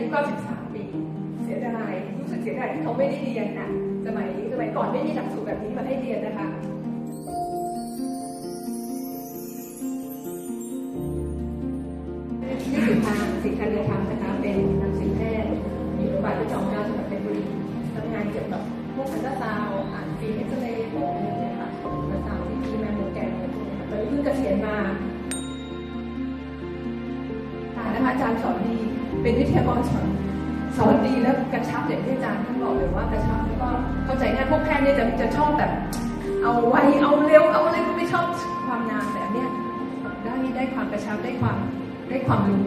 ยุ93 ปี เสียดายรู้สึกเสียดายที่เขาไม่ได้เรียนนะสมัยสมัยก่อนไม่มีหลักสูตรแบบนี้มาให้เรียนนะคะที่สุดทางสิทธัญธรรมนะคะเป็นนักศึกแพทย์อยู่โรงพยาบาลพระจอมเกล้าจังหวัดเพชรบุรีทำงานเกี่ยวกับพวกอันตราซาวอ่านฟิล์มเอ็กซเรย์ของอะไรอย่างเงี้ยค่ะอันตราซาวที่มีแมมโมแกรมอะไรพวกนี้ค่ะตอนนี้เพิ่งเกษียณมาค่ะนะคะอาจารย์สอนดี เป็นวิทยากรสอนสอนดีแล้วกระชับอย่างที่อาจารย์ท่านบอกเลยว่ากระชับแล้วก็เข้าใจง่ายพวกแพทย์เนี่ยจะจะชอบแบบ เอาไวเอาเร็วเอาอะไรก็ไม่ชอบความนานแต่อันเนี่ยได้ได้ความกระชับได้ความได้ความรู้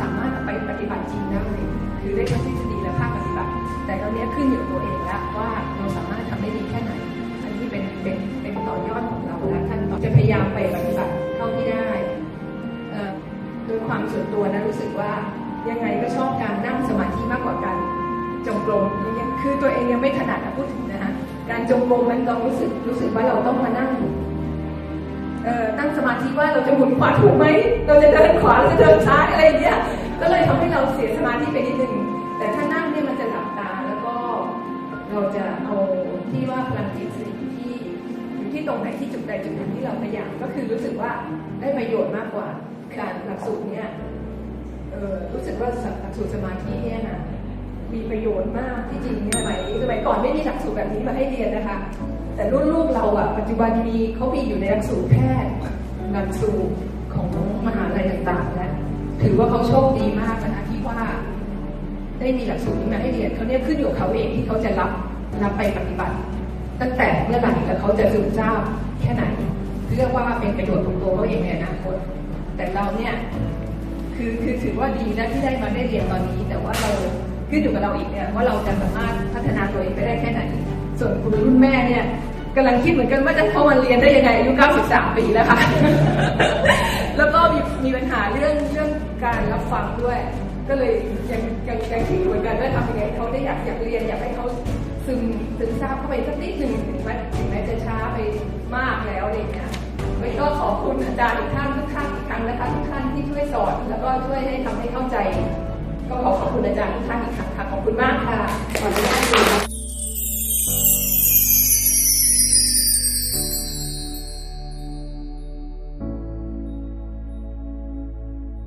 สามารถเอาไปปฏิบัติจริงได้คือได้ทั้งทฤษฎีและภาคปฏิานต่อจะพยายามไปปฏิบัติเท่าที่ได้โดยความส่วนตัวนะรู้สึกว่ายังไงก็ชอบการนั่งสมาธิมากกว่าการจงกรมคือตัวเองยังไม่ถนัดนะพูดถึงนะคะการจงกรมมันเรารู้สึกรู้สึกว่าเราต้องมานั่งตั้งสมาธิว่าเราจะหมุนขวาถูกไหม เราจะเดินขวาเราจะเดินซ้ายอะไรอย่างเงี้ย ก็เลยทำให้เราเสียสมาธิไปนิดนึง แต่ถ้านั่งเนี่ยมันจะหลับตาแล้วก็เราจะเอาที่ว่าพลังจิตอยู่ที่อยู่ ที่ตรงไหนที่จุดใดจุดหนึ่งที่เราพยายามก็คือรู้สึกว่าได้ประโยชน์มากกว่าการหลักสูตรเนี่ยเออรู้สึกว่าหลักสูตรสมาธิเนี่ยนะมีประโยชน์มากที่จริงเนี่ยสมัยสมัยก่อนไม่มีหลักสูตรแบบนี้มาให้เรียนนะคะ แต่รุ่นลูกเราอะปัจจุบันมีเขามีอยู่ในหลักสูตรแพทย์หลักสูตรของมหาลัยต่างๆแล้วถือว่าเขาโชคดีมากนะคะที่ว่า ได้มีหลักสูตรนี้มาให้เรียนเขาเนี่ยขึ้นอยู่กับเขาเองที่เขาจะรับรับไปปฏิบัติ ตั้งแต่เมื่อไหร่แล้วเขาจะซึมซาบแค่ไหน เรียกว่าเป็นประโยชน์ของตัวเขาเองในอนาคตแต่เราเนี่ยคือคือถือว่าดีนะที่ได้มาได้เรียนตอนนี้ แต่ว่าเราขึ้นอยู่กับเราอีกเนี่ยว่าเราจะสามารถพัฒนาตัวเองไปได้แค่ไหน ส่วนคุณรุ่นแม่เนี่ยกำลังคิดเหมือนกันว่าจะเข้ามาเรียนได้ยังไงอายุ 93 ปีแล้วค่ะ แล้วก็มีมีปัญหาเรื่องเรื่องการรับฟังด้วย ก็เลยยังยังยังคิดเหมือนกันว่าทำยังไงเขาได้อยากอยากเรียนอยากให้เขา ซึมซึมซาบเข้าไปสักนิดหนึ่งถึงแม้ถึงแม้จะช้าไปมากแล้วอะไรอย่างเงี้ยวันนี้ก็ขอบคุณอาจารย์ทุกท่านทุกท่านอีกครั้งนะคะทุกท่านที่ช่วยสอน แล้วก็ช่วยให้ทำให้เข้าใจ ก็ขอขอบคุณอาจารย์ทุกท่านอีกครั้งค่ะขอบคุณมากค่ะ